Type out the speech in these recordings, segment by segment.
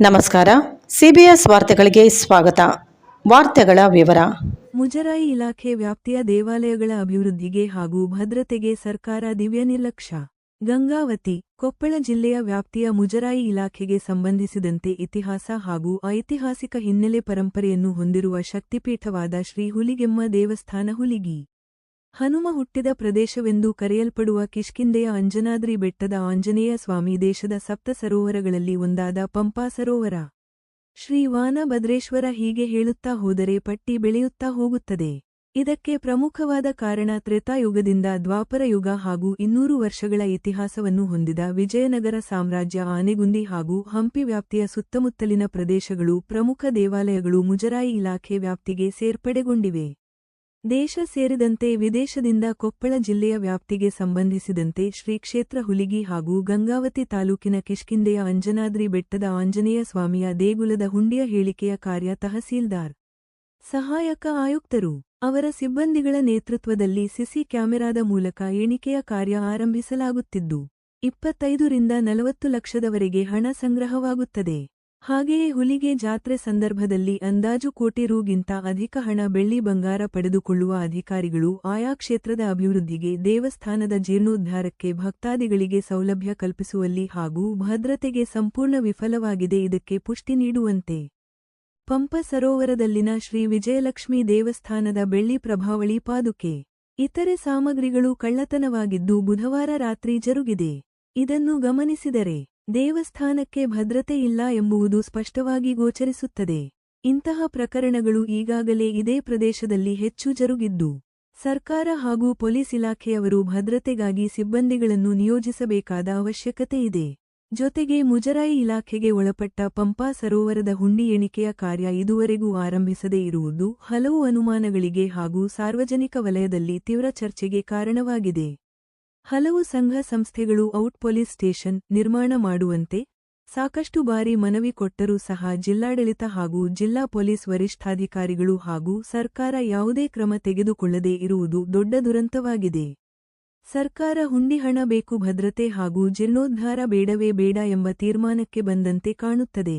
ನಮಸ್ಕಾರ. ಸಿಬಿಎಸ್ ವಾರ್ತೆಗಳಿಗೆ ಸ್ವಾಗತ. ವಾರ್ತೆಗಳ ವಿವರ. ಮುಜರಾಯಿ ಇಲಾಖೆ ವ್ಯಾಪ್ತಿಯ ದೇವಾಲಯಗಳ ಅಭಿವೃದ್ಧಿಗೆ ಹಾಗೂ ಭದ್ರತೆಗೆ ಸರ್ಕಾರ ದಿವ್ಯ ನಿರ್ಲಕ್ಷ್ಯ. ಗಂಗಾವತಿ, ಕೊಪ್ಪಳ ಜಿಲ್ಲೆಯ ವ್ಯಾಪ್ತಿಯ ಮುಜರಾಯಿ ಇಲಾಖೆಗೆ ಸಂಬಂಧಿಸಿದಂತೆ ಇತಿಹಾಸ ಹಾಗೂ ಐತಿಹಾಸಿಕ ಹಿನ್ನೆಲೆ ಪರಂಪರೆಯನ್ನು ಹೊಂದಿರುವ ಶಕ್ತಿಪೀಠವಾದ ಶ್ರೀ ಹುಲಿಗೆಮ್ಮ ದೇವಸ್ಥಾನ ಹುಲಿಗಿ. ಹನುಮ ಹುಟ್ಟಿದ ಪ್ರದೇಶವೆಂದು ಕರೆಯಲ್ಪಡುವ ಕಿಷ್ಕಿಂದೆಯ ಅಂಜನಾದ್ರಿ ಬೆಟ್ಟದ ಆಂಜನೇಯ ಸ್ವಾಮಿ ದೇಶದ ಸಪ್ತ ಸರೋವರಗಳಲ್ಲಿ ಒಂದಾದ ಪಂಪಾ ಸರೋವರ. ಶ್ರೀ ವಾನಭದ್ರೇಶ್ವರ ಹೀಗೆ ಹೇಳುತ್ತಾ ಹೋದರೆ ಪಟ್ಟಿ ಬೆಳೆಯುತ್ತಾ ಹೋಗುತ್ತದೆ. ಇದಕ್ಕೆ ಪ್ರಮುಖವಾದ ಕಾರಣ ತ್ರೇತಾಯುಗದಿಂದ ದ್ವಾಪರ ಯುಗ ಹಾಗೂ ಇನ್ನೂರು ವರ್ಷಗಳ ಇತಿಹಾಸವನ್ನು ಹೊಂದಿದ ವಿಜಯನಗರ ಸಾಮ್ರಾಜ್ಯ ಆನೆಗುಂದಿ ಹಾಗೂ ಹಂಪಿ ವ್ಯಾಪ್ತಿಯ ಸುತ್ತಮುತ್ತಲಿನ ಪ್ರದೇಶಗಳು ಪ್ರಮುಖ ದೇವಾಲಯಗಳು ಮುಜರಾಯಿ ಇಲಾಖೆ ವ್ಯಾಪ್ತಿಗೆ ಸೇರ್ಪಡೆಗೊಂಡಿವೆ. ದೇಶ ಸೇರಿದಂತೆ ವಿದೇಶದಿಂದ ಕೊಪ್ಪಳ ಜಿಲ್ಲೆಯ ವ್ಯಾಪ್ತಿಗೆ ಸಂಬಂಧಿಸಿದಂತೆ ಶ್ರೀ ಕ್ಷೇತ್ರ ಹುಲಿಗಿ ಹಾಗೂ ಗಂಗಾವತಿ ತಾಲೂಕಿನ ಕಿಷ್ಕಿಂದೆಯ ಅಂಜನಾದ್ರಿ ಬೆಟ್ಟದ ಆಂಜನೇಯ ಸ್ವಾಮಿಯ ದೇಗುಲದ ಹುಂಡಿಯ ಹೇಳಿಕೆಯ ಕಾರ್ಯ ತಹಸೀಲ್ದಾರ್, ಸಹಾಯಕ ಆಯುಕ್ತರು ಅವರ ಸಿಬ್ಬಂದಿಗಳ ನೇತೃತ್ವದಲ್ಲಿ ಸಿಸಿ ಕ್ಯಾಮೆರಾದ ಮೂಲಕ ಎಣಿಕೆಯ ಕಾರ್ಯ ಆರಂಭಿಸಲಾಗುತ್ತಿದ್ದು ಇಪ್ಪತ್ತೈದರಿಂದ ನಲವತ್ತು ಲಕ್ಷದವರೆಗೆ ಹಣ ಸಂಗ್ರಹವಾಗುತ್ತದೆ. ಹಾಗೆಯೇ ಹುಲಿಗೆ ಜಾತ್ರೆ ಸಂದರ್ಭದಲ್ಲಿ ಅಂದಾಜು ಕೋಟಿ ರೂಗಿಂತ ಅಧಿಕ ಹಣ ಬೆಳ್ಳಿ ಬಂಗಾರ ಪಡೆದುಕೊಳ್ಳುವ ಅಧಿಕಾರಿಗಳು ಆಯಾ ಕ್ಷೇತ್ರದ ಅಭಿವೃದ್ಧಿಗೆ ದೇವಸ್ಥಾನದ ಜೀರ್ಣೋದ್ಧಾರಕ್ಕೆ ಭಕ್ತಾದಿಗಳಿಗೆ ಸೌಲಭ್ಯ ಕಲ್ಪಿಸುವಲ್ಲಿ ಹಾಗೂ ಭದ್ರತೆಗೆ ಸಂಪೂರ್ಣ ವಿಫಲವಾಗಿದೆ ಇದಕ್ಕೆ ಪುಷ್ಟಿ ನೀಡುವಂತೆ. ಪಂಪ ಸರೋವರದಲ್ಲಿನ ಶ್ರೀ ವಿಜಯಲಕ್ಷ್ಮೀ ದೇವಸ್ಥಾನದ ಬೆಳ್ಳಿ ಪ್ರಭಾವಳಿ ಪಾದುಕೆ. ಇತರೆ ಸಾಮಗ್ರಿಗಳು ಕಳ್ಳತನವಾಗಿದ್ದು ಬುಧವಾರ ರಾತ್ರಿ ಜರುಗಿದೆ. ಇದನ್ನು ಗಮನಿಸಿದರೆ ದೇವಸ್ಥಾನಕ್ಕೆ ಭದ್ರತೆ ಇಲ್ಲ ಎಂಬುದು ಸ್ಪಷ್ಟವಾಗಿ ಗೋಚರಿಸುತ್ತದೆ. ಇಂತಹ ಪ್ರಕರಣಗಳು ಈಗಾಗಲೇ ಇದೇ ಪ್ರದೇಶದಲ್ಲಿ ಹೆಚ್ಚು ಜರುಗಿದ್ದು, ಸರ್ಕಾರ ಹಾಗೂ ಪೊಲೀಸ್ ಇಲಾಖೆಯವರು ಭದ್ರತೆಗಾಗಿ ಸಿಬ್ಬಂದಿಗಳನ್ನು ನಿಯೋಜಿಸಬೇಕಾದ ಅವಶ್ಯಕತೆ ಇದೆ. ಜೊತೆಗೆ ಮುಜರಾಯಿ ಇಲಾಖೆಗೆ ಒಳಪಟ್ಟ ಪಂಪಾ ಸರೋವರದ ಹುಂಡಿ ಎಣಿಕೆಯ ಕಾರ್ಯ ಇದುವರೆಗೂ ಆರಂಭಿಸದೇ ಇರುವುದು ಹಲವು ಅನುಮಾನಗಳಿಗೆ ಹಾಗೂ ಸಾರ್ವಜನಿಕ ವಲಯದಲ್ಲಿ ತೀವ್ರ ಚರ್ಚೆಗೆ ಕಾರಣವಾಗಿದೆ. ಹಲವು ಸಂಘ ಸಂಸ್ಥೆಗಳು ಔಟ್ ಪೊಲೀಸ್ ಸ್ಟೇಷನ್ ನಿರ್ಮಾಣ ಮಾಡುವಂತೆ ಸಾಕಷ್ಟು ಬಾರಿ ಮನವಿ ಕೊಟ್ಟರೂ ಸಹ ಜಿಲ್ಲಾಡಳಿತ ಹಾಗೂ ಜಿಲ್ಲಾ ಪೊಲೀಸ್ ವರಿಷ್ಠಾಧಿಕಾರಿಗಳು ಹಾಗೂ ಸರ್ಕಾರ ಯಾವುದೇ ಕ್ರಮ ತೆಗೆದುಕೊಳ್ಳದೇ ಇರುವುದು ದೊಡ್ಡ ದುರಂತವಾಗಿದೆ. ಸರ್ಕಾರ ಹುಂಡಿ ಹಣ ಬೇಕು ಭದ್ರತೆ ಹಾಗೂ ಜೀರ್ಣೋದ್ಧಾರ ಬೇಡವೇ ಬೇಡ ಎಂಬ ತೀರ್ಮಾನಕ್ಕೆ ಬಂದಂತೆ ಕಾಣುತ್ತದೆ.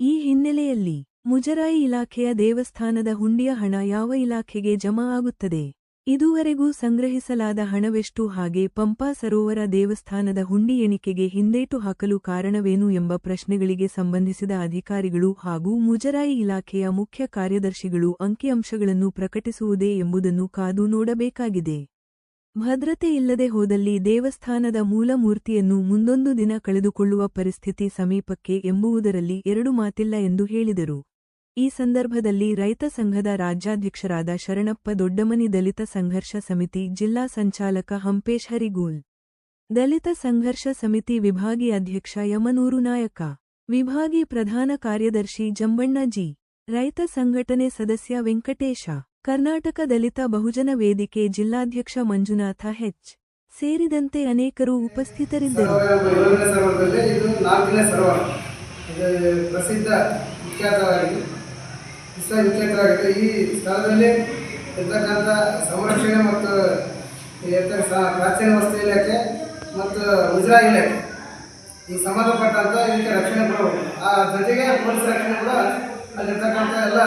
ಈ ಹಿನ್ನೆಲೆಯಲ್ಲಿ ಮುಜರಾಯಿ ಇಲಾಖೆಯ ದೇವಸ್ಥಾನದ ಹುಂಡಿಯ ಹಣ ಯಾವ ಇಲಾಖೆಗೆ ಜಮಾ ಆಗುತ್ತದೆ? ಇದುವರೆಗೂ ಸಂಗ್ರಹಿಸಲಾದ ಹಣವೆಷ್ಟು ಹಾಗೆ ಪಂಪಾ ಸರೋವರ ದೇವಸ್ಥಾನದ ಹುಂಡಿ ಎಣಿಕೆಗೆ ಹಿಂದೇಟು ಹಾಕಲು ಕಾರಣವೇನು ಎಂಬ ಪ್ರಶ್ನೆಗಳಿಗೆ ಸಂಬಂಧಿಸಿದ ಅಧಿಕಾರಿಗಳು ಹಾಗೂ ಮುಜರಾಯಿ ಇಲಾಖೆಯ ಮುಖ್ಯ ಕಾರ್ಯದರ್ಶಿಗಳು ಅಂಕಿಅಂಶಗಳನ್ನು ಪ್ರಕಟಿಸುವುದೇ ಎಂಬುದನ್ನು ಕಾದು ನೋಡಬೇಕಾಗಿದೆ. ಭದ್ರತೆ ಇಲ್ಲದೆ ಹೋದಲ್ಲಿ ದೇವಸ್ಥಾನದ ಮೂಲ ಮೂರ್ತಿಯನ್ನು ಮುಂದೊಂದು ದಿನ ಕಳೆದುಕೊಳ್ಳುವ ಪರಿಸ್ಥಿತಿ ಸಮೀಪಕ್ಕೆ ಎಂಬುವುದರಲ್ಲಿ ಎರಡು ಮಾತಿಲ್ಲ ಎಂದು ಹೇಳಿದರು. ಈ ಸಂದರ್ಭದಲ್ಲಿ ರೈತ ಸಂಘದ ರಾಜ್ಯಾಧ್ಯಕ್ಷರಾದ ಶರಣಪ್ಪ ದೊಡ್ಡಮನಿ ದಲಿತ ಸಂಘರ್ಷ ಸಮಿತಿ ಜಿಲ್ಲಾ ಸಂಚಾಲಕ ಹಂಪೇಶ್ ಹರಿಗೂಲ್. ದಲಿತ ಸಂಘರ್ಷ ಸಮಿತಿ ವಿಭಾಗೀಯ ಅಧ್ಯಕ್ಷ ಯಮನೂರು ನಾಯಕ. ವಿಭಾಗಿ ಪ್ರಧಾನ ಕಾರ್ಯದರ್ಶಿ ಜಂಬಣ್ಣಜಿ ರೈತ ಸಂಘಟನೆ ಸದಸ್ಯ ವೆಂಕಟೇಶ. ಕರ್ನಾಟಕ ದಲಿತ ಬಹುಜನ ವೇದಿಕೆ ಜಿಲ್ಲಾಧ್ಯಕ್ಷ ಮಂಜುನಾಥ ಹೆಚ್. ಸೇರಿದಂತೆ ಅನೇಕರು ಉಪಸ್ಥಿತರಿದ್ದರು. ಪ್ರಸಿದ್ಧ ವಿಖ್ಯಾತವಾಗಿದೆ ವಿಶ್ವವಿಖ್ಯಾತವಾಗಿದೆ ಈ ಸ್ಥಳದಲ್ಲಿ ಇರ್ತಕ್ಕಂಥ ಸಂರಕ್ಷಣೆ ಮತ್ತು ಇರ್ತಕ್ಕ ಪ್ರಾಚೀನ ವಸ್ತು ಇಲಾಖೆ ಮತ್ತು ಉಜ್ರಾ ಇಲಾಖೆ. ಈ ಸಂಬಂಧಪಟ್ಟಂಥ ಇದಕ್ಕೆ ರಕ್ಷಣೆ ಕೊಡಬೇಕು ಆ ಜೊತೆಗೆ ಪೊಲೀಸ್ ರಕ್ಷಣೆ ಕೂಡ ಅಲ್ಲಿರ್ತಕ್ಕಂಥ ಎಲ್ಲ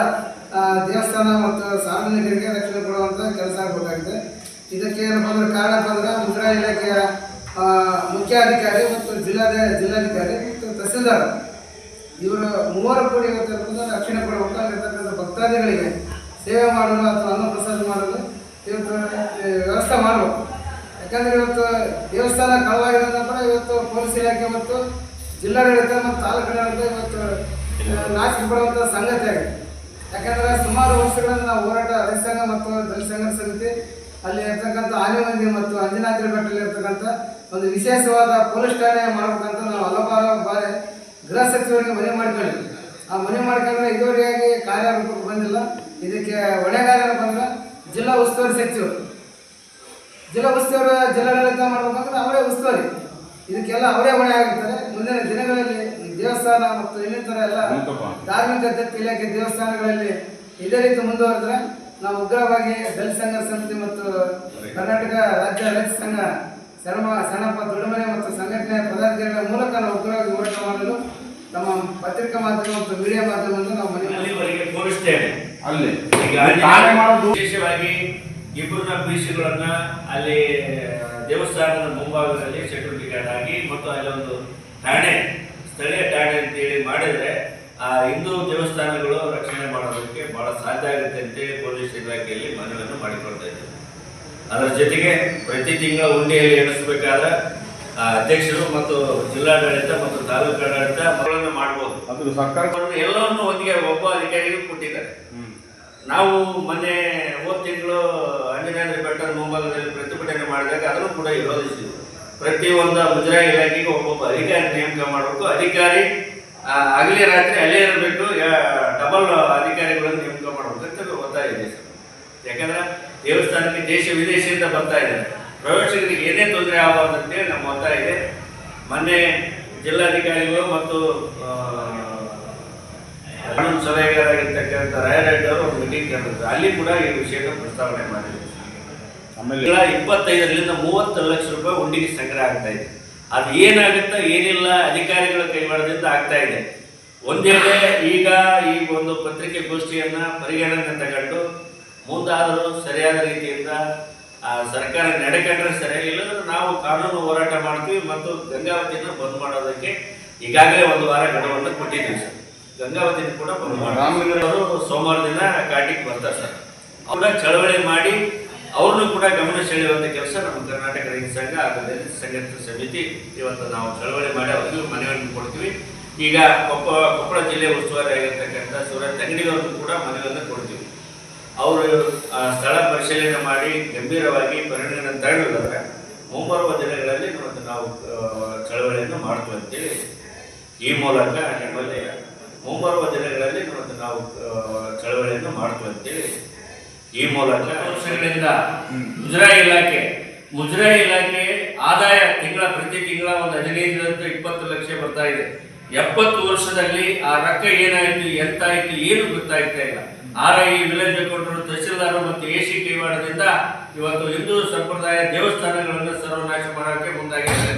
ದೇವಸ್ಥಾನ ಮತ್ತು ಸಾರ್ವಜನಿಕರಿಗೆ ರಕ್ಷಣೆ ಕೊಡುವಂಥ ಕೆಲಸ ಆಗಬೇಕಾಗಿದೆ. ಇದಕ್ಕೆ ಏನಪ್ಪ ಅಂದ್ರೆ ಕಾರಣ ಅಂದ್ರೆ ಉಜ್ರಾ ಇಲಾಖೆಯ ಮುಖ್ಯಾಧಿಕಾರಿ ಮತ್ತು ಜಿಲ್ಲಾ ಜಿಲ್ಲಾಧಿಕಾರಿ ಮತ್ತು ತಹಸೀಲ್ದಾರ್. ಇವರು ಮೂವರು ಕೂಡಿ ಇವತ್ತು ರಕ್ಷಣೆ ಕೊಡಬೇಕು ಭಕ್ತಾದಿಗಳಿಗೆ ಸೇವೆ ಮಾಡಲು ಅಥವಾ ಅನ್ನಪ್ರಸಾದ ಮಾಡಲು ಇವತ್ತು ವ್ಯವಸ್ಥೆ ಮಾಡಬೇಕು. ಯಾಕಂದರೆ ಇವತ್ತು ದೇವಸ್ಥಾನ ಕಳವಾಗಿದೆ ನಂತರ ಇವತ್ತು ಪೊಲೀಸ್ ಇಲಾಖೆ ಮತ್ತು ಜಿಲ್ಲಾಡಳಿತ ಮತ್ತು ತಾಲೂಕಿನಾಡಳಿತ ಇವತ್ತು ನಾಚಿಕೆ ಪಡುವಂಥ ಸಂಗತಿ ಆಗಿದೆ. ಯಾಕಂದರೆ ಸುಮಾರು ವರ್ಷಗಳಿಂದ ನಾವು ಹೋರಾಟ ರೈತ ಮತ್ತು ದಲಿತ ಸಂಘ ಸಮಿತಿ, ಅಲ್ಲಿ ಇರ್ತಕ್ಕಂಥ ಆನೆಮಂದಿ ಮತ್ತು ಅಂಜನಾದ್ರಿ ಬೆಟ್ಟಲ್ಲಿ ಇರ್ತಕ್ಕಂಥ ಒಂದು ವಿಶೇಷವಾದ ಪೊಲೀಸ್ ಠಾಣೆ ಮಾಡಬೇಕಂತ ನಾವು ಹಲವಾರು ಬಾರಿ ಗೃಹ ಸಚಿವರಿಗೆ ಮನವಿ ಮಾಡ್ಕೊಂಡಿದ್ವಿ. ಆ ಮನವಿ ಮಾಡ್ಕೊಂಡ್ರೆ ಇದುವರೆಗೆ ಕಾರ್ಯರೂಪಕ್ಕೆ ಬಂದಿಲ್ಲ. ಇದಕ್ಕೆ ಹೊಣೆಗಾರರು ಬಂದ್ರೆ ಜಿಲ್ಲಾ ಉಸ್ತುವಾರಿ ಸಚಿವರು. ಜಿಲ್ಲಾ ಉಸ್ತುವಾರಿ ಜಿಲ್ಲಾಡಳಿತ ಮಾಡ್ಬೇಕಂದ್ರೆ ಅವರೇ ಉಸ್ತುವಾರಿ. ಇದಕ್ಕೆಲ್ಲ ಅವರೇ ಹೊಣೆ ಆಗಿರ್ತಾರೆ. ಮುಂದಿನ ದಿನಗಳಲ್ಲಿ ಈ ದೇವಸ್ಥಾನ ಮತ್ತು ಇನ್ನಿತರ ಎಲ್ಲ ಧಾರ್ಮಿಕ ದತ್ತಿ ಇಲಾಖೆ ದೇವಸ್ಥಾನಗಳಲ್ಲಿ ಇದೇ ರೀತಿ ಮುಂದುವರೆದ್ರೆ ನಾವು ಉಗ್ರವಾಗಿ ದಲಿತ ಸಂಘ ಸಮಿತಿ ಮತ್ತು ಕರ್ನಾಟಕ ರಾಜ್ಯ ರೈತ ಸಂಘ ಶರಮ ಸಣ್ಣಪ್ಪ ದೊಡ್ಡಮನೆ ಮತ್ತು ಸಂಘಟನೆಯ ಪದಾಧಿಕಾರಿಗಳ ಮೂಲಕ ನಾವು ಉಗ್ರವಾಗಿ ಹೋರಾಟ ಮಾಡಲು ನಮ್ಮ ಪತ್ರಿಕಾ ಮಾಧ್ಯಮ ಮತ್ತು ಮೀಡಿಯಾ ಮಾಧ್ಯಮವನ್ನು ನಾವು ತೋರಿಸ್ತೇನೆ. ಅಲ್ಲಿ. ವಿಶೇಷವಾಗಿ ಇಬ್ಬರನ್ನ ಪೀಸಿಗಳನ್ನ ಅಲ್ಲಿ ದೇವಸ್ಥಾನದ ಮುಂಭಾಗದಲ್ಲಿ ಸೆಕ್ಯೂರಿಟಿ ಗಾರ್ಡ್ ಆಗಿ ಮತ್ತು ಅಲ್ಲೊಂದು ಠಾಣೆ ಸ್ಥಳೀಯ ಠಾಣೆ ಅಂತೇಳಿ ಮಾಡಿದರೆ ಆ ಹಿಂದೂ ದೇವಸ್ಥಾನಗಳು ರಕ್ಷಣೆ ಮಾಡೋದಕ್ಕೆ ಬಹಳ ಸಾಧ್ಯ ಆಗುತ್ತೆ ಅಂತೇಳಿ ಪೊಲೀಸ್ ಇಲಾಖೆಯಲ್ಲಿ ಮನವಿಯನ್ನು ಮಾಡಿಕೊಳ್ತಾ ಇದ್ದೇವೆ. ಅದರ ಜೊತೆಗೆ ಪ್ರತಿ ತಿಂಗಳ ಉಂಡೆಯಲ್ಲಿ ಎಣಿಸಬೇಕಾದ್ರೆ ಅಧ್ಯಕ್ಷರು ಮತ್ತು ಜಿಲ್ಲಾಡಳಿತ ಮತ್ತು ತಾಲೂಕು ಆಡಳಿತ ಮಾಡಬಹುದು ಮಾಡ್ಬೋದು. ಅದು ಸರ್ಕಾರ ಎಲ್ಲವನ್ನು ಒಂದಿಗೆ ಒಬ್ಬ ಅಧಿಕಾರಿಗೂ ಕೊಟ್ಟಿದ್ದಾರೆ. ನಾವು ಮೊನ್ನೆ ಹೋದ ತಿಂಗಳು ಅಂಜನೇಂದ್ರ ಬೆಟ್ಟದ ಮುಂಭಾಗದಲ್ಲಿ ಪ್ರತಿಭಟನೆ ಮಾಡಿದಾಗ ಅದನ್ನು ಕೂಡ ವಿರೋಧಿಸಿದ್ವಿ. ಪ್ರತಿಯೊಂದು ಮುಜರಾಯಿ ಇಲಾಖೆಗೆ ಒಬ್ಬೊಬ್ಬ ಅಧಿಕಾರಿ ನೇಮಕ ಮಾಡಬೇಕು. ಅಧಿಕಾರಿ ಅಗಲಿ ಹಗಲಿ ರಾತ್ರಿ ಅಲ್ಲೇ ಇರಬೇಕು. ಡಬಲ್ ಅಧಿಕಾರಿಗಳನ್ನು ನೇಮಕ ಮಾಡಬೇಕು ಅಂತ ಒತ್ತಾಯ ಇದೆ ಸರ್. ಯಾಕಂದ್ರೆ ದೇವಸ್ಥಾನಕ್ಕೆ ದೇಶ ವಿದೇಶದಿಂದ ಬರ್ತಾ ಇದ್ದಾರೆ ಪ್ರವಾಸಿಗರಿಗೆ ಏನೇ ತೊಂದರೆ ಆಗಬಾರ್ದು ಅಂತೇಳಿ ನಮ್ಮ ಒತ್ತಾಯ ಇದೆ. ಮೊನ್ನೆ ಜಿಲ್ಲಾಧಿಕಾರಿಗಳು ಮತ್ತು ಕಾನೂನು ಸಲಹೆಗಾರಾಗಿರ್ತಕ್ಕಂಥ ರಾಯರೆಡ್ಡಿ ಅವರು ಒಂದು ಮೀಟಿಂಗ್ ಕರೆದಿದ್ದರು ಅಲ್ಲಿ ಕೂಡ ಈ ವಿಷಯದ ಪ್ರಸ್ತಾವನೆ ಮಾಡಿದ್ರು. ಆಮೇಲೆ ಇಪ್ಪತ್ತೈದರಿಂದ ಮೂವತ್ತು ಲಕ್ಷ ರೂಪಾಯಿ ಉಂಡಿಗೆ ಸಂಗ್ರಹ ಆಗ್ತಾ ಇದೆ. ಅದು ಏನಾಗುತ್ತಾ ಏನಿಲ್ಲ ಅಧಿಕಾರಿಗಳ ಕೈವಾಡದಿಂದ ಆಗ್ತಾ ಇದೆ. ಒಂದೇಳೆ ಈಗ ಈ ಒಂದು ಪತ್ರಿಕೆ ಗೋಷ್ಠಿಯನ್ನ ಪರಿಗಣನೆ ತಗೊಂಡು ಮುಂದಾದರೂ ಸರಿಯಾದ ರೀತಿಯಿಂದ ಆ, ಸರ್ಕಾರ ನಡೆಕೊಂಡ್ರೆ ಇಲ್ಲಾಂದ್ರೆ ನಾವು ಕಾನೂನು ಹೋರಾಟ ಮಾಡ್ತೀವಿ ಮತ್ತು ಗಂಗಾವತಿಯನ್ನು ಬಂದ್ ಮಾಡೋದಕ್ಕೆ ಈಗಾಗಲೇ ಒಂದು ವಾರ ಗಡುವನ್ನು ಕೊಟ್ಟಿದ್ದೀವಿ ಸರ್. ಗಂಗಾವತಿಯನ್ನು ಕೂಡ ಬಂದ್ ಮಾಡಿ ಅವರು ಸೋಮವಾರ ದಿನ ಕಾಟಿಗೆ ಬರ್ತಾರೆ ಸರ್. ಅವರ ಚಳವಳಿ ಮಾಡಿ ಅವ್ರನ್ನೂ ಕೂಡ ಗಮನ ಸೆಳೆಯುವಂಥ ಕೆಲಸ ನಮ್ಮ ಕರ್ನಾಟಕ ರೈತ ಸಂಘ ಹಾಗೂ ದಲಿತ ಸಂಘ ಸಮಿತಿ ಇವತ್ತು ನಾವು ಚಳವಳಿ ಮಾಡಿ ಅವರಿಗೂ ಮನವಿಯನ್ನು ಕೊಡ್ತೀವಿ. ಈಗ ಕೊಪ್ಪ ಕೊಪ್ಪಳ ಜಿಲ್ಲೆ ಉಸ್ತುವಾರಿ ಆಗಿರ್ತಕ್ಕಂಥ ಸೂರ್ಯ ಅಂಗಡಿಯವ್ರಿಗೂ ಕೂಡ ಮನವಿಯನ್ನು ಕೊಡ್ತೀವಿ. ಅವರು, ಆ, ಸ್ಥಳ ಪರಿಶೀಲನೆ ಮಾಡಿ ಗಂಭೀರವಾಗಿ ಪರಿಣಾಮ ತಗೊಂಡಿದ್ದಾರೆ ಮುಂಬರುವ ದಿನಗಳಲ್ಲಿ ಮತ್ತು ನಾವು ಚಳವಳಿಯನ್ನು ಮಾಡ್ತೀವಿ ಅಂತೇಳಿ ಈ ಮೂಲಕ ನಿಮ್ಮಲ್ಲಿ ಮುಂಬರುವ ದಿನಗಳಲ್ಲಿ ಮತ್ತು ನಾವು ಚಳವಳಿಯನ್ನು ಮಾಡ್ತೀವಿ ಅಂತೇಳಿ ಈ ಮೂಲಕ ವರ್ಷಗಳಿಂದ ಮುಜರಾಯಿ ಇಲಾಖೆ ಮುಜರಾಯಿ ಇಲಾಖೆ ಆದಾಯ ತಿಂಗಳ, ಪ್ರತಿ ತಿಂಗಳ ಒಂದು ಹದಿನೈದರಿಂದ ಇಪ್ಪತ್ತು ಲಕ್ಷ ಬರ್ತಾ ಇದೆ. ಎಪ್ಪತ್ತು ವರ್ಷದಲ್ಲಿ ಆ ರೊಕ್ಕ ಏನಾಯಿತು, ಎಂತಾಯ್ತು, ಏನು ಗೊತ್ತಾಗ್ತಾ ಇಲ್ಲ. ಆರ್ ವಿಲೇಜ್ ಕೊಂಡರು ತಹಸೀಲ್ದಾರ್ ಮತ್ತು ಎ ಸಿ ಕೈವಾಡದಿಂದ ಇವತ್ತು ಹಿಂದೂ ಸಂಪ್ರದಾಯ ದೇವಸ್ಥಾನಗಳನ್ನು ಸರ್ವನಾಶ ಮಾಡೋಕೆ ಮುಂದಾಗಿದ್ದಾರೆ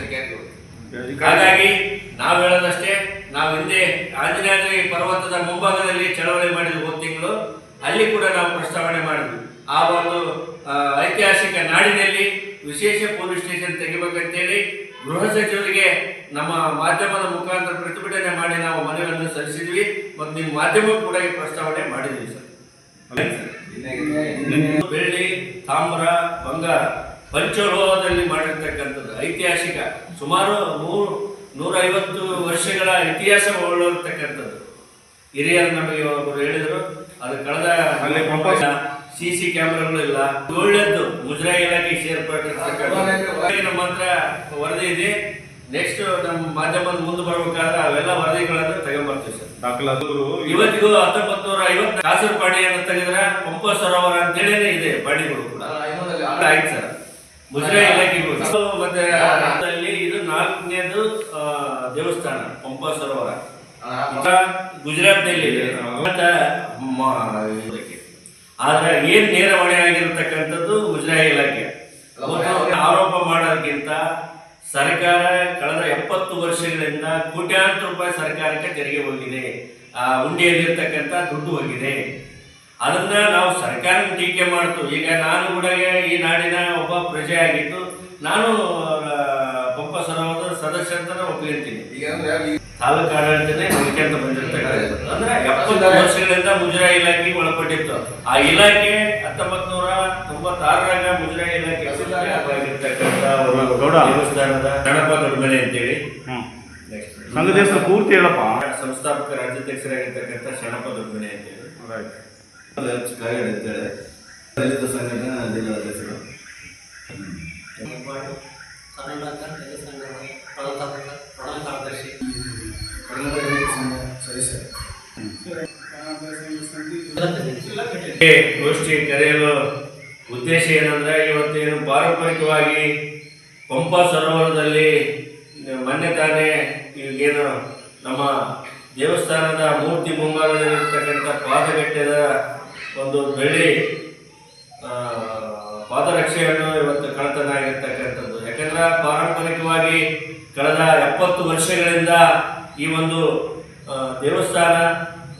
ಹಾಗಾಗಿ ನಾವು ಹೇಳೋದಷ್ಟೇ, ನಾವು ಹಿಂದೆ ಆಂಜನೇಯ ಪರ್ವತದ ಮುಂಭಾಗದಲ್ಲಿ ಚಳವಳಿ ಮಾಡಿದ್ವಿ ಒಂದು ತಿಂಗಳು, ಅಲ್ಲಿ ಕೂಡ ನಾವು ಪ್ರಸ್ತಾವನೆ ಮಾಡಿದ್ವಿ. ಆ ಒಂದು ಐತಿಹಾಸಿಕ ನಾಡಿನಲ್ಲಿ ವಿಶೇಷ ಪೊಲೀಸ್ ಸ್ಟೇಷನ್ ತೆಗಿಬೇಕಂತೇಳಿ ಗೃಹ ಸಚಿವರಿಗೆ ನಮ್ಮ ಮಾಧ್ಯಮದ ಮುಖಾಂತರ ಪ್ರತಿಭಟನೆ ಮಾಡಿ ನಾವು ಮನವಿಯನ್ನು ಸಲ್ಲಿಸಿದ್ವಿ. ಮತ್ತು ನಿಮ್ಮ ಮಾಧ್ಯಮ ಕೂಡ ಈ ಪ್ರಸ್ತಾವನೆ ಮಾಡಿದ್ವಿ ಸರ್. ಬೆಳ್ಳಿ ತಾಮ್ರ ಬಂಗಾರ ಪಂಚಲೋಹದಲ್ಲಿ ಮಾಡಿರ್ತಕ್ಕಂಥದ್ದು ಐತಿಹಾಸಿಕ ಸುಮಾರು ಮೂರು ನೂರೈವತ್ತು ವರ್ಷಗಳ ಇತಿಹಾಸ ಒಳ್ಳಿರ್ತಕ್ಕಂಥದ್ದು ಹಿರಿಯರು ನಮಗೆ ಒಬ್ಬರು ಹೇಳಿದರು ಅದು ಕಳೆದ ಸಿ ಸಿ ಕ್ಯಾಮೆರಾಗಳು ಇಲ್ಲ. ಒಳ್ಳೆದ್ದು ಮುಜರಾಯಿ ಇಲಾಖೆ ಸೇರ್ಪಟ್ಟಿರ್ತಕ್ಕಂಥ ನಮ್ಮ ಹತ್ರ ವರದಿ ಇದೆ? ನೆಕ್ಸ್ಟ್ ನಮ್ಮ ಮಾಧ್ಯಮ ಮುಂದೆ ಬರ್ಬೇಕಾದ್ರೆ ಅವೆಲ್ಲ ವರದಿಗಳನ್ನು ತಗೊಂಡ್ಬರ್ತೀವಿ ಸರ್. ದಾಖಲಾದರು ಇವತ್ತಿಗೂ ಹತ್ತೊಂಬತ್ತು ನೂರ ಐವತ್ತು ಕಾಸರ ಅಂತ ತೆಗೆದ್ರೆ ಪಂಪ ಸರೋವರ ಅಂತೇಳಿನೇ ಇದೆ ಪಾಣಿಗಳು ಕೂಡ. ಆಯ್ತು ಸರ್. ಮುಜರಾ ಇಲಾಖೆಗೂ ಮತ್ತೆ ಅದರಲ್ಲಿ ಇದು ನಾಲ್ಕನೇದು ಆ, ದೇವಸ್ಥಾನ ಪಂಪ ಸರೋವರ ಗುಜರಾತ್ನಲ್ಲಿ ಇದೆ. ಮತ್ತೆ ಆದ್ರೆ ಏನ್ ನೇರ ಹೊಣೆ ಆಗಿರತಕ್ಕಂಥದ್ದು ಮುಜರಾಯಿ ಇಲಾಖೆ. ಆರೋಪ ಮಾಡೋದಕ್ಕಿಂತ ಸರ್ಕಾರ ಕಳೆದ ಎಪ್ಪತ್ತು ವರ್ಷಗಳಿಂದ ಕೋಟ್ಯಾಂತರ ರೂಪಾಯಿ ಸರ್ಕಾರಕ್ಕೆ ತೆರಿಗೆ ಹೋಗಿದೆ. ಆ ಉಂಡಿಯಲ್ಲಿರ್ತಕ್ಕಂಥ ದುಡ್ಡು ಹೋಗಿದೆ. ಅದನ್ನ ನಾವು ಸರ್ಕಾರ ಟೀಕೆ ಮಾಡ್ತು. ಈಗ ನಾನು ಕೂಡ ಈ ನಾಡಿನ ಒಬ್ಬ ಪ್ರಜೆ ಆಗಿದ್ದು ನಾನು ಆ, ಪಂಪ ಸರೋವರದ ಸದಸ್ಯ ಅಂತ ಒಪ್ಪಿರ್ತೀನಿ ತಾಲೂಕು ಆಡಳಿತನೇ ನೋಡ್ಕೊಂತ ಬಂದಿರ್ತಕ್ಕಂಥದ್ದು. ಅಂದ್ರೆ ಎಪ್ಪತ್ತು ವರ್ಷಗಳಿಂದ ಮುಜರಾಯಿ ಇಲಾಖೆಗೆ ಒಳಪಟ್ಟಿತ್ತು ಆ ಇಲಾಖೆ ಹತ್ತೊಂಬತ್ ನೂರ ತೊಂಬತ್ತಾರರಾಗ ಮುಜರಾಯಿ ಇಲಾಖೆ. ದೇವಸ್ಥಾನದ ಗಣಪ ದೊಡ್ಡಮನೆ ಅಂತೇಳಿ. ಹ್ಮ್. Next. ಸಂಘದ ಪೂರ್ತಿ ಹೇಳಪ್ಪ. ಸಂಸ್ಥಾಪಕ ರಾಜ್ಯಾಧ್ಯಕ್ಷರಾಗಿರ್ತಕ್ಕಂಥ ಶರಣಪ್ಪ ದೊಡ್ಡಮನೆ ಅಂತೇಳಿ. ಕಾರ್ಯಗಳು ಅಂತೇಳಿ ದಲಿತ ಸಂಘಟನೆ ಜಿಲ್ಲಾಧ್ಯಕ್ಷರು ಕರ್ನಾಟಕ ದಲಿತ ಸಂಘದ ಪ್ರಧಾನ ಪ್ರಧಾನ ಕಾರ್ಯದರ್ಶಿ. ಗೋಷ್ಠಿ ಕರೆಯಲು ಉದ್ದೇಶ ಏನಂದ್ರೆ ಇವತ್ತೇನು ಪಾರಂಪರಿಕವಾಗಿ ಪಂಪ ಸರೋವರದಲ್ಲಿ ಮೊನ್ನೆ ತಾನೇ ಈಗೇನು ನಮ್ಮ ದೇವಸ್ಥಾನದ ಮೂರ್ತಿ ಮುಂಭಾಗದಲ್ಲಿರ್ತಕ್ಕಂಥ ಪಾದಗಟ್ಟೆದ ಒಂದು ಬೆಳ್ಳಿ ಪಾದರಕ್ಷೆಯನ್ನು ಇವತ್ತು ಕಳತನ ಆಗಿರ್ತಕ್ಕಂಥದ್ದು ಯಾಕಂದ್ರೆ ಪಾರಂಪರಿಕವಾಗಿ ಕಳೆದ ಎಪ್ಪತ್ತು ವರ್ಷಗಳಿಂದ ಈ ಒಂದು ದೇವಸ್ಥಾನ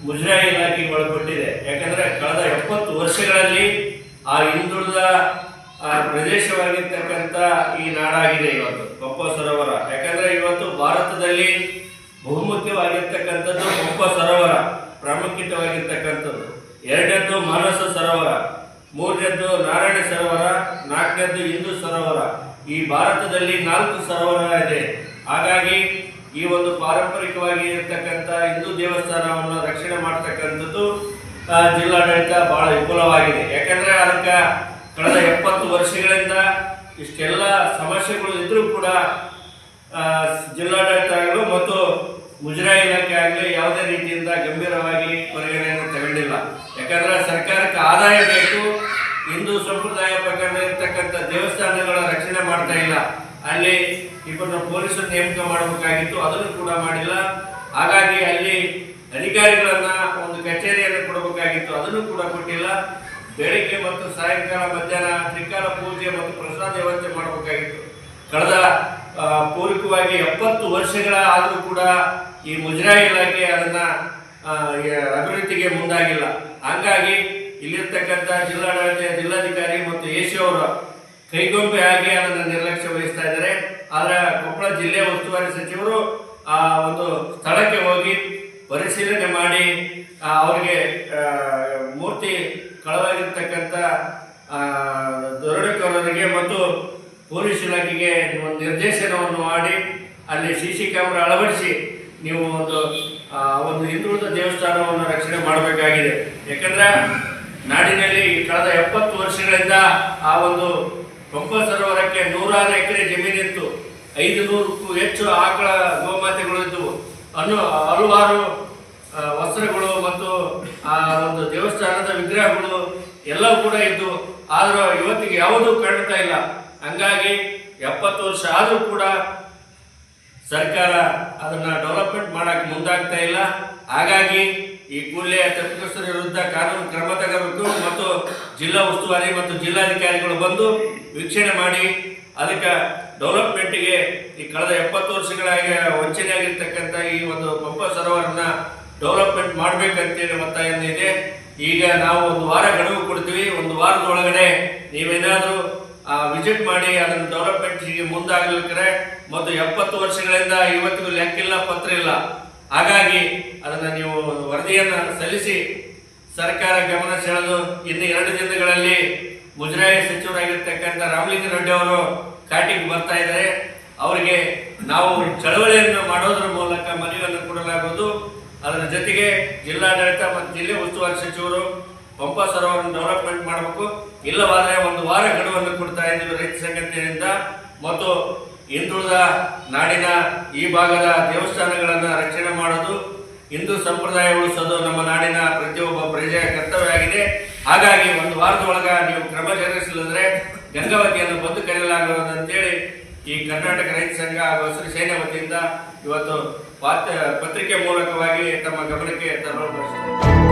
ಮುಜರಾಯಿ ಇಲಾಖೆಗೆ ಒಳಪಟ್ಟಿದೆ. ಯಾಕಂದ್ರೆ ಕಳೆದ ಎಪ್ಪತ್ತು ವರ್ಷಗಳಲ್ಲಿ ಆ ಹಿಂದುಳಿದ ಪ್ರದೇಶವಾಗಿರ್ತಕ್ಕಂಥ ಈ ನಾಡಾಗಿದೆ ಇವತ್ತು, ಕೊಪ್ಪ ಸರೋವರ. ಯಾಕಂದ್ರೆ ಇವತ್ತು ಭಾರತದಲ್ಲಿ ಬಹುಮುಖ್ಯವಾಗಿರ್ತಕ್ಕಂಥದ್ದು ಕೊಪ್ಪ ಸರೋವರ, ಪ್ರಾಮುಖ್ಯವಾಗಿರ್ತಕ್ಕಂಥದ್ದು. ಎರಡನೇದ್ದು ಮಾನಸ ಸರೋವರ, ಮೂರನೇದ್ದು ನಾರಾಯಣ ಸರೋವರ, ನಾಲ್ಕನೇದ್ದು ಹಿಂದೂ ಸರೋವರ. ಈ ಭಾರತದಲ್ಲಿ ನಾಲ್ಕು ಸರೋವರ ಇದೆ ಹಾಗಾಗಿ ಈ ಒಂದು ಪಾರಂಪರಿಕವಾಗಿ ಇರತಕ್ಕಂಥ ಹಿಂದೂ ದೇವಸ್ಥಾನವನ್ನು ರಕ್ಷಣೆ ಮಾಡ್ತಕ್ಕಂಥದ್ದು ಜಿಲ್ಲಾಡಳಿತ ಬಹಳ ವಿಪುಲವಾಗಿದೆ. ಯಾಕಂದರೆ ಅದಕ್ಕೆ ಕಳೆದ ಎಪ್ಪತ್ತು ವರ್ಷಗಳಿಂದ ಇಷ್ಟೆಲ್ಲ ಸಮಸ್ಯೆಗಳು ಇದ್ದರೂ ಕೂಡ ಜಿಲ್ಲಾಡಳಿತ ಆಗಲು ಮತ್ತು ಮುಜರಾಯಿ ಇಲಾಖೆ ಆಗಲಿ ಯಾವುದೇ ರೀತಿಯಿಂದ ಗಂಭೀರವಾಗಿ ಪರಿಗಣನೆಯನ್ನು ತಗೊಂಡಿಲ್ಲ. ಯಾಕಂದರೆ ಸರ್ಕಾರಕ್ಕೆ ಆದಾಯ ಬೇಕು, ಹಿಂದೂ ಸಂಪ್ರದಾಯ ಪ್ರಕಾರ ಇರ್ತಕ್ಕಂಥ ದೇವಸ್ಥಾನಗಳ ರಕ್ಷಣೆ ಮಾಡ್ತಾ ಇಲ್ಲ. ಅಲ್ಲಿ ಇಬ್ಬರನ್ನ ಪೊಲೀಸರು ನೇಮಕ ಮಾಡಬೇಕಾಗಿತ್ತು. ಅದನ್ನು ಕೂಡ ಮಾಡಿಲ್ಲ. ಹಾಗಾಗಿ ಅಲ್ಲಿ ಅಧಿಕಾರಿಗಳನ್ನ ಒಂದು ಕಚೇರಿಯನ್ನು ಕೊಡಬೇಕಾಗಿತ್ತು. ಅದನ್ನು ಕೂಡ ಕೊಟ್ಟಿಲ್ಲ. ಬೆಳಿಗ್ಗೆ ಮತ್ತು ಸಾಯಂಕಾಲ ಮಧ್ಯಾಹ್ನ ತ್ರಿಕಾಲ ಪೂಜೆ ಮತ್ತು ಪ್ರಸಾದ ವ್ಯವಸ್ಥೆ ಮಾಡಬೇಕಾಗಿತ್ತು. ಕಳೆದ ಪೂರಕವಾಗಿ ಎಪ್ಪತ್ತು ವರ್ಷಗಳ ಆದರೂ ಕೂಡ ಈ ಮುಜರಾಯಿ ಇಲಾಖೆ ಅದನ್ನ ಅಭಿವೃದ್ಧಿಗೆ ಮುಂದಾಗಿಲ್ಲ. ಹಂಗಾಗಿ ಇಲ್ಲಿರ್ತಕ್ಕಂಥ ಜಿಲ್ಲಾಡಳಿತ, ಜಿಲ್ಲಾಧಿಕಾರಿ ಮತ್ತು ಎಸಿ ಅವರು ಕೈಗೊಂಬೆ ಆಗಿ ಅದನ್ನು ನಿರ್ಲಕ್ಷ್ಯ ವಹಿಸ್ತಾ ಇದ್ದಾರೆ. ಆದ್ರೆ ಕೊಪ್ಪಳ ಜಿಲ್ಲೆ ಉಸ್ತುವಾರಿ ಸಚಿವರು, ಆ, ಒಂದು ಸ್ಥಳಕ್ಕೆ ಹೋಗಿ ಪರಿಶೀಲನೆ ಮಾಡಿ ಅವರಿಗೆ ಮೂರ್ತಿ ಕಳವಾಗಿರ್ತಕ್ಕಂಥ ದರೋಡೆಕೋರರಿಗೆ ಮತ್ತು ಪೊಲೀಸ್ ಇಲಾಖೆಗೆ ಒಂದು ನಿರ್ದೇಶನವನ್ನು ಮಾಡಿ, ಅಲ್ಲಿ ಸಿ ಸಿ ಕ್ಯಾಮ್ರಾ ಅಳವಡಿಸಿ ನೀವು ಒಂದು ಒಂದು ಹಿಂದುಳಿದ ದೇವಸ್ಥಾನವನ್ನು ರಕ್ಷಣೆ ಮಾಡಬೇಕಾಗಿದೆ. ಯಾಕಂದ್ರೆ ನಾಡಿನಲ್ಲಿ ಕಳೆದ ಎಪ್ಪತ್ತು ವರ್ಷಗಳಿಂದ ಆ ಒಂದು ಪಂಪ ಸರೋವರಕ್ಕೆ ನೂರಾರು ಎಕರೆ ಜಮೀನಿತ್ತು ಐದು ನೂರಕ್ಕೂ ಹೆಚ್ಚು ಆಕಳ ಗೋಮಾತೆಗಳು ಇದ್ದವು. ಅನ್ನು ಹಲವಾರು ವಸ್ತ್ರಗಳು ಮತ್ತು, ಆ, ಒಂದು ದೇವಸ್ಥಾನದ ವಿಗ್ರಹಗಳು ಎಲ್ಲವೂ ಕೂಡ ಇದ್ದು ಆದರೂ ಇವತ್ತಿಗೆ ಯಾವುದೂ ಕಾಣ್ತಾ ಇಲ್ಲ. ಹಂಗಾಗಿ ಎಪ್ಪತ್ತು ವರ್ಷ ಆದರೂ ಕೂಡ ಸರ್ಕಾರ ಅದನ್ನ ಡೆವಲಪ್ಮೆಂಟ್ ಮಾಡಕ್ಕೆ ಮುಂದಾಗ್ತಾ ಇಲ್ಲ. ಹಾಗಾಗಿ ಈ ಕೂಡಲೇ ತಪ್ಪಿತಸ್ಥರ ವಿರುದ್ಧ ಕಾನೂನು ಕ್ರಮ ತಗೋಬೇಕು ಮತ್ತು ಜಿಲ್ಲಾ ಉಸ್ತುವಾರಿ ಮತ್ತು ಜಿಲ್ಲಾಧಿಕಾರಿಗಳು ಬಂದು ವೀಕ್ಷಣೆ ಮಾಡಿ ಅದಕ್ಕೆ ಡೆವಲಪ್ಮೆಂಟ್ಗೆ ಈ ಕಳೆದ ಎಪ್ಪತ್ತು ವರ್ಷಗಳಾಗಿ ವಂಚನೆ ಆಗಿರ್ತಕ್ಕಂಥ ಈ ಒಂದು ಪಂಪ ಸರೋವರನ ಡೆವಲಪ್ಮೆಂಟ್ ಮಾಡಬೇಕಂತೇಳಿ ಒತ್ತಾಯ ಇದೆ. ಈಗ ನಾವು ಒಂದು ವಾರ ಗಡುವು ಕೊಡ್ತೀವಿ. ಒಂದು ವಾರದ ಒಳಗಡೆ ನೀವೇನಾದರೂ ವಿಸಿಟ್ ಮಾಡಿ ಅದನ್ನು ಡೆವಲಪ್ಮೆಂಟ್ಗೆ ಮುಂದಾಗಲಿಕ್ಕೆ ಮತ್ತು ಎಪ್ಪತ್ತು ವರ್ಷಗಳಿಂದ ಇವತ್ತಿಗೂ ಲೆಕ್ಕಿಲ್ಲ, ಪತ್ರ ಇಲ್ಲ. ಹಾಗಾಗಿ ಅದನ್ನು ನೀವು ವರದಿಯನ್ನು ಸಲ್ಲಿಸಿ ಸರ್ಕಾರ ಗಮನ ಸೆಳೆದು ಇನ್ನು ಎರಡು ದಿನಗಳಲ್ಲಿ ಮುಜರಾಯಿ ಸಚಿವರಾಗಿರ್ತಕ್ಕಂಥ ರಾಮಲಿಂಗ ರೆಡ್ಡಿ ಅವರು ಕಾಟಿಗೆ ಬರ್ತಾ ಇದ್ದಾರೆ. ಅವರಿಗೆ ನಾವು ಚಳವಳಿಯನ್ನು ಮಾಡೋದ್ರ ಮೂಲಕ ಮನವಿಯನ್ನು ಕೊಡಲಾಗುವುದು. ಅದರ ಜೊತೆಗೆ ಜಿಲ್ಲಾಡಳಿತ ಮತ್ತು ಜಿಲ್ಲೆ ಉಸ್ತುವಾರಿ ಸಚಿವರು ಪಂಪ ಸರೋವರ ಡೆವಲಪ್ಮೆಂಟ್ ಮಾಡಬೇಕು. ಇಲ್ಲವಾದರೆ ಒಂದು ವಾರ ಗಡುವನ್ನು ಕೊಡ್ತಾ ಇದ್ದೀವಿ ರೈತ ಸಂಘಟನೆಯಿಂದ. ಮತ್ತು ಹಿಂದುಳಿದ ನಾಡಿನ ಈ ಭಾಗದ ದೇವಸ್ಥಾನಗಳನ್ನು ಸಂಪ್ರದಾಯ ಉಳಿಸೋದು ನಮ್ಮ ನಾಡಿನ ಪ್ರತಿಯೊಬ್ಬ ಪ್ರಜೆಯ ಕರ್ತವ್ಯ ಆಗಿದೆ ಹಾಗಾಗಿ ಒಂದು ವಾರದೊಳಗ ನೀವು ಕ್ರಮ ಜರುಗಿಸಲಿದ್ರೆ ಗಂಗಾವತಿಯನ್ನು ಬಂದು ಕರೆಯಲಾಗುವುದು ಅಂತೇಳಿ ಈ ಕರ್ನಾಟಕ ರೈತ ಸಂಘ ಹಾಗೂ ಹಸಿರು ಸೇನೆ ವತಿಯಿಂದ ಇವತ್ತು ಪತ್ರಿಕೆ ಮೂಲಕವಾಗಿ ತಮ್ಮ ಗಮನಕ್ಕೆ ತರಲು ಬಯಸುತ್ತೇನೆ